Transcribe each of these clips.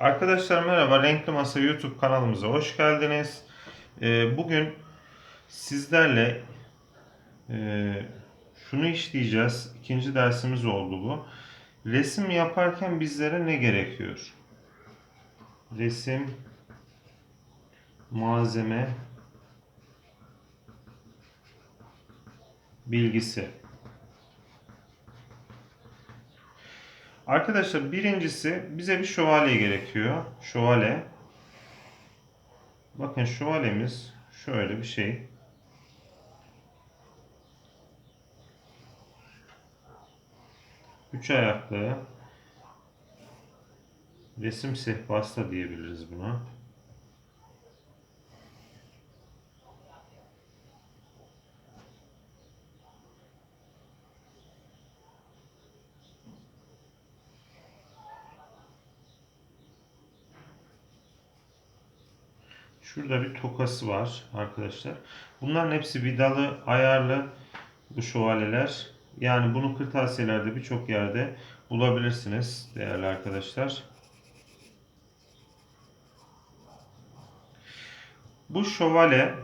Arkadaşlar merhaba, Renkli Masa YouTube kanalımıza hoş geldiniz. Ee, bugün sizlerle e, şunu işleyeceğiz. İkinci dersimiz oldu bu. Resim yaparken bizlere ne gerekiyor? Resim, malzeme, bilgisi. Arkadaşlar birincisi bize bir şövalye gerekiyor. Şövalye. Bakın şövalyemiz şöyle bir şey. Üç ayaklı resim sehpası da diyebiliriz buna. Şurada bir tokası var arkadaşlar. Bunların hepsi vidalı, ayarlı bu şövalyeler. Yani bunu kırtasiyelerde birçok yerde bulabilirsiniz değerli arkadaşlar. Bu şövalye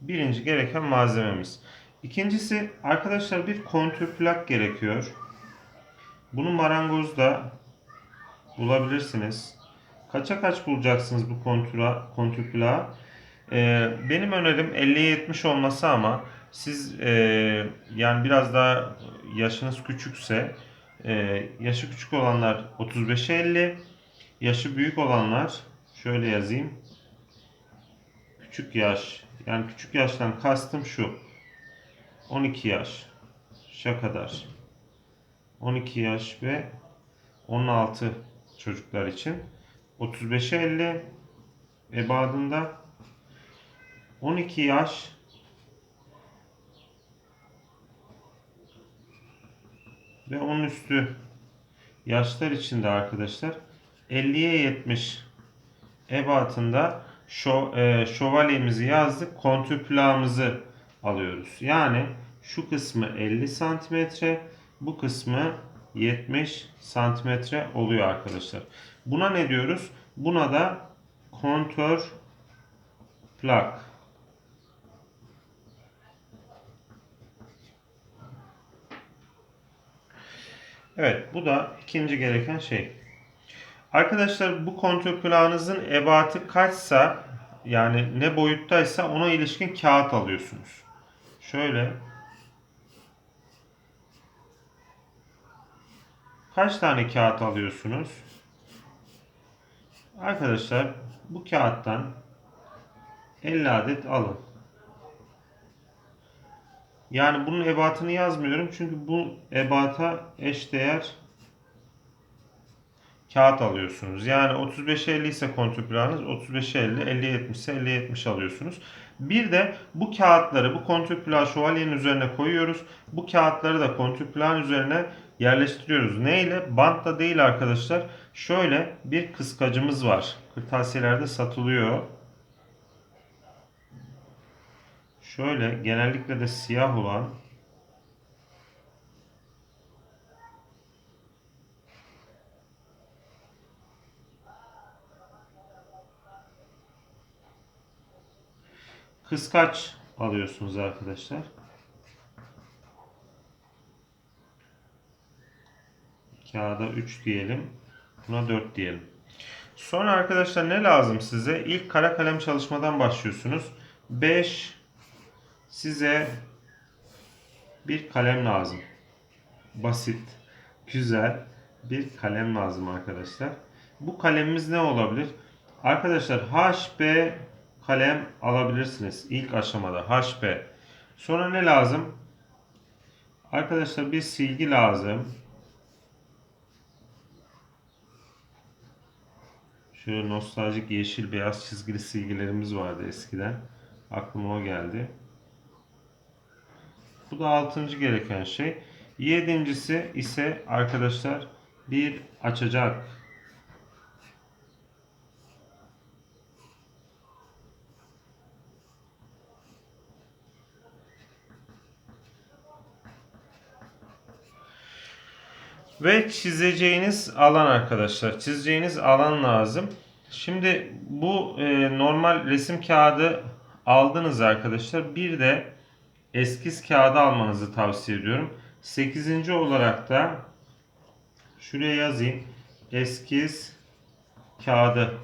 birinci gereken malzememiz. İkincisi arkadaşlar bir kontür plak gerekiyor. Bunu marangozda bulabilirsiniz. Kaça kaç bulacaksınız bu kontura, kontür plağı? Ee, benim önerim 50'ye 70 olması ama siz e, yani biraz daha yaşınız küçükse e, yaşı küçük olanlar 35'e 50 yaşı büyük olanlar şöyle yazayım küçük yaş yani küçük yaştan kastım şu 12 yaş. Şa kadar 12 yaş ve 16 çocuklar için. 35'e 50 ebadında 12 yaş. Ve onun üstü yaşlar için de arkadaşlar 50'ye 70 ebatında e, şövalyemizi yazdık. Kontürplağımızı alıyoruz. Yani şu kısmı 50 santimetre, bu kısmı 70 santimetre oluyor arkadaşlar. Buna ne diyoruz? Buna da kontör plak. Evet, bu da ikinci gereken şey. Arkadaşlar bu kontör plağınızın ebatı kaçsa yani ne boyuttaysa ona ilişkin kağıt alıyorsunuz. Şöyle kaç tane kağıt alıyorsunuz? Arkadaşlar bu kağıttan 50 adet alın. Yani bunun ebatını yazmıyorum çünkü bu ebata eşdeğer kağıt alıyorsunuz. Yani 35'e 50 ise kontürplanınız 35'e 50, 50'ye 70 ise 50'ye 70 alıyorsunuz. Bir de bu kağıtları bu kontürplan şövalyenin üzerine koyuyoruz. Bu kağıtları da kontürplan üzerine yerleştiriyoruz. Ne ile? Bantla değil arkadaşlar. Şöyle bir kıskacımız var. Kırtasiyelerde satılıyor. Şöyle genellikle de siyah olan kıskaç alıyorsunuz arkadaşlar. Kağıda 3 diyelim. Buna 4 diyelim. Sonra arkadaşlar ne lazım size? İlk kara kalem çalışmadan başlıyorsunuz. 5 size bir kalem lazım. Basit, güzel bir kalem lazım arkadaşlar. Bu kalemimiz ne olabilir? Arkadaşlar HB kalem alabilirsiniz ilk aşamada HB. Sonra ne lazım? Arkadaşlar bir silgi lazım. Şöyle nostaljik yeşil beyaz çizgili silgilerimiz vardı eskiden. Aklıma o geldi. Bu da altıncı gereken şey. Yedincisi ise arkadaşlar bir açacak. Ve çizeceğiniz alan arkadaşlar. Çizeceğiniz alan lazım. Şimdi bu e, normal resim kağıdı aldınız arkadaşlar. Bir de eskiz kağıdı almanızı tavsiye ediyorum. 8. olarak da şuraya yazayım. Eskiz kağıdı.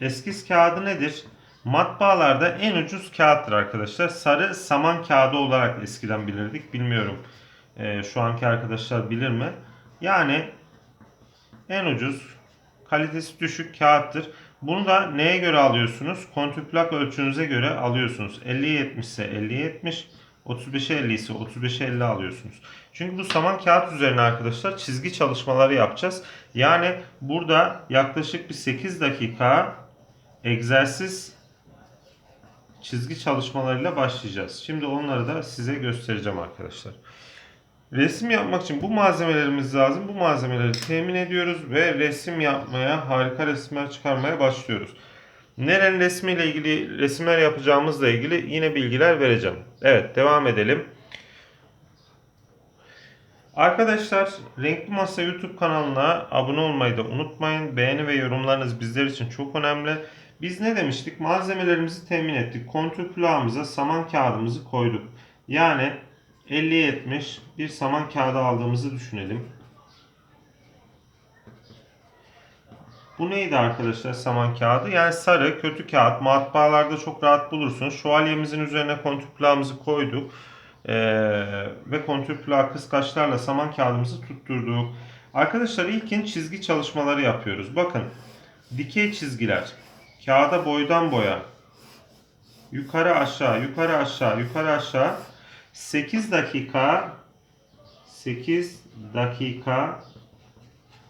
Eskiz kağıdı nedir? Matbaalarda en ucuz kağıttır arkadaşlar. Sarı saman kağıdı olarak eskiden bilirdik. Bilmiyorum e, şu anki arkadaşlar bilir mi? Yani en ucuz, kalitesi düşük kağıttır. Bunu da neye göre alıyorsunuz? Kontüplak ölçünüze göre alıyorsunuz. 50'ye 70 ise 50'ye 70, 35'e 50 ise 35'e 50 alıyorsunuz. Çünkü bu saman kağıt üzerine arkadaşlar çizgi çalışmaları yapacağız. Yani burada yaklaşık bir 8 dakika egzersiz çizgi çalışmalarıyla başlayacağız. Şimdi onları da size göstereceğim arkadaşlar. Resim yapmak için bu malzemelerimiz lazım. Bu malzemeleri temin ediyoruz ve resim yapmaya, harika resimler çıkarmaya başlıyoruz. Nerenin resmiyle ilgili resimler yapacağımızla ilgili yine bilgiler vereceğim. Evet, devam edelim. Arkadaşlar Renkli Masa YouTube kanalına abone olmayı da unutmayın. Beğeni ve yorumlarınız bizler için çok önemli. Biz ne demiştik? Malzemelerimizi temin ettik. Kontür külahımıza saman kağıdımızı koyduk. Yani 50-70 bir saman kağıdı aldığımızı düşünelim. Bu neydi arkadaşlar saman kağıdı? Yani sarı, kötü kağıt. Matbaalarda çok rahat bulursunuz. Şövalyemizin üzerine kontür külahımızı koyduk. Ee, ve kontür külah kıskaçlarla saman kağıdımızı tutturduk. Arkadaşlar ilkin çizgi çalışmaları yapıyoruz. Bakın dikey çizgiler. Kağıda boydan boya. Yukarı aşağı, yukarı aşağı, yukarı aşağı. 8 dakika 8 dakika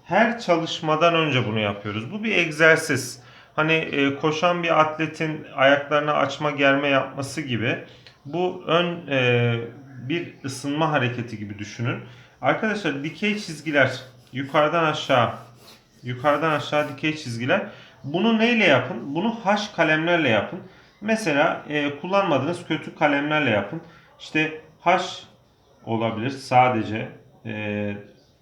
her çalışmadan önce bunu yapıyoruz. Bu bir egzersiz. Hani e, koşan bir atletin ayaklarını açma germe yapması gibi. Bu ön e, bir ısınma hareketi gibi düşünün. Arkadaşlar dikey çizgiler yukarıdan aşağı yukarıdan aşağı dikey çizgiler. Bunu neyle yapın? Bunu haş kalemlerle yapın. Mesela e, kullanmadığınız kötü kalemlerle yapın. İşte H olabilir sadece. E,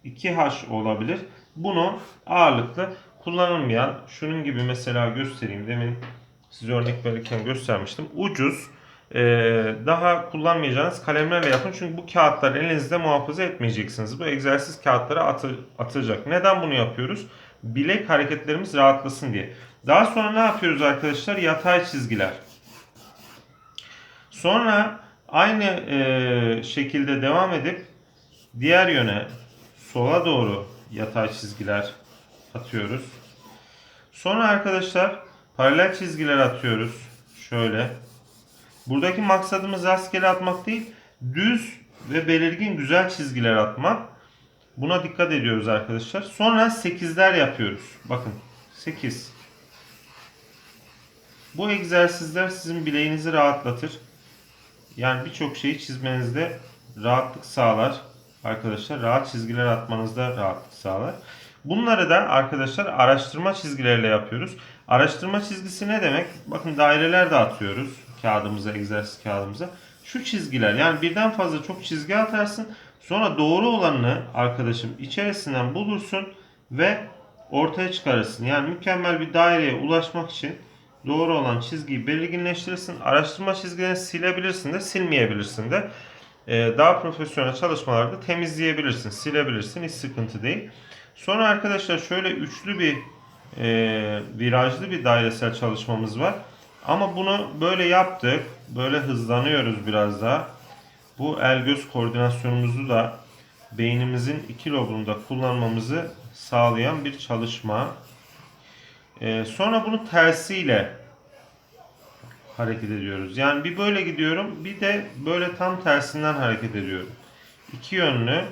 2H olabilir. Bunu ağırlıklı kullanılmayan şunun gibi mesela göstereyim. Demin size örnek verirken göstermiştim. Ucuz e, daha kullanmayacağınız kalemlerle yapın. Çünkü bu kağıtları elinizde muhafaza etmeyeceksiniz. Bu egzersiz kağıtları atı, atacak. Neden bunu yapıyoruz? Bilek hareketlerimiz rahatlasın diye. Daha sonra ne yapıyoruz arkadaşlar? Yatay çizgiler. Sonra aynı e, şekilde devam edip diğer yöne sola doğru yatay çizgiler atıyoruz. Sonra arkadaşlar paralel çizgiler atıyoruz. Şöyle. Buradaki maksadımız rastgele atmak değil, düz ve belirgin güzel çizgiler atmak. Buna dikkat ediyoruz arkadaşlar. Sonra 8'ler yapıyoruz. Bakın 8. Bu egzersizler sizin bileğinizi rahatlatır. Yani birçok şeyi çizmenizde rahatlık sağlar. Arkadaşlar rahat çizgiler atmanızda rahatlık sağlar. Bunları da arkadaşlar araştırma çizgileriyle yapıyoruz. Araştırma çizgisi ne demek? Bakın daireler de atıyoruz kağıdımıza, egzersiz kağıdımıza. Şu çizgiler yani birden fazla çok çizgi atarsın. Sonra doğru olanını arkadaşım içerisinden bulursun ve ortaya çıkarırsın. Yani mükemmel bir daireye ulaşmak için doğru olan çizgiyi belirginleştirirsin. Araştırma çizgilerini silebilirsin de silmeyebilirsin de. Ee, daha profesyonel çalışmalarda temizleyebilirsin, silebilirsin. Hiç sıkıntı değil. Sonra arkadaşlar şöyle üçlü bir e, virajlı bir dairesel çalışmamız var. Ama bunu böyle yaptık. Böyle hızlanıyoruz biraz daha. Bu el göz koordinasyonumuzu da beynimizin iki lobunda kullanmamızı sağlayan bir çalışma. Ee, sonra bunu tersiyle hareket ediyoruz. Yani bir böyle gidiyorum, bir de böyle tam tersinden hareket ediyorum. İki yönlü.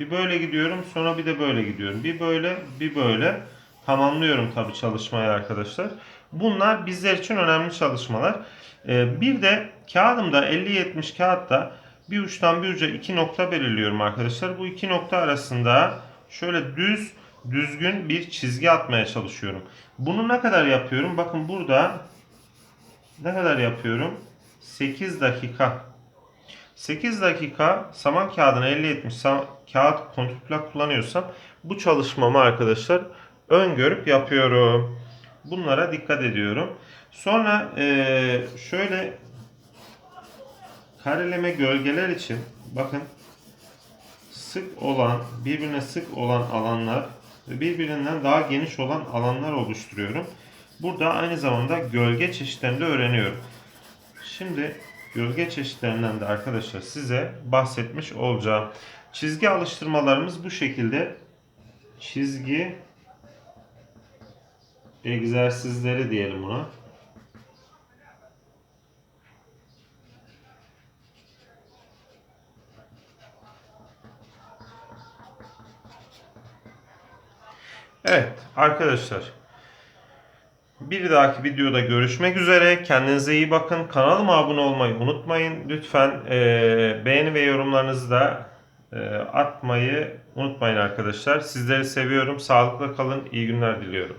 Bir böyle gidiyorum, sonra bir de böyle gidiyorum. Bir böyle, bir böyle. Tamamlıyorum tabi çalışmayı arkadaşlar. Bunlar bizler için önemli çalışmalar. Ee, bir de kağıdımda 50-70 kağıtta bir uçtan bir uca iki nokta belirliyorum arkadaşlar. Bu iki nokta arasında şöyle düz düzgün bir çizgi atmaya çalışıyorum. Bunu ne kadar yapıyorum? Bakın burada ne kadar yapıyorum? 8 dakika. 8 dakika saman kağıdını 50-70 sam- kağıt kontrplak kullanıyorsam bu çalışmamı arkadaşlar öngörüp yapıyorum. Bunlara dikkat ediyorum. Sonra eee, şöyle kareleme gölgeler için bakın sık olan, birbirine sık olan alanlar birbirinden daha geniş olan alanlar oluşturuyorum. Burada aynı zamanda gölge çeşitlerini de öğreniyorum. Şimdi gölge çeşitlerinden de arkadaşlar size bahsetmiş olacağım. Çizgi alıştırmalarımız bu şekilde. Çizgi egzersizleri diyelim buna. Evet arkadaşlar. Bir dahaki videoda görüşmek üzere. Kendinize iyi bakın. Kanalıma abone olmayı unutmayın. Lütfen eee, beğeni ve yorumlarınızı da eee, atmayı unutmayın arkadaşlar. Sizleri seviyorum. Sağlıkla kalın. İyi günler diliyorum.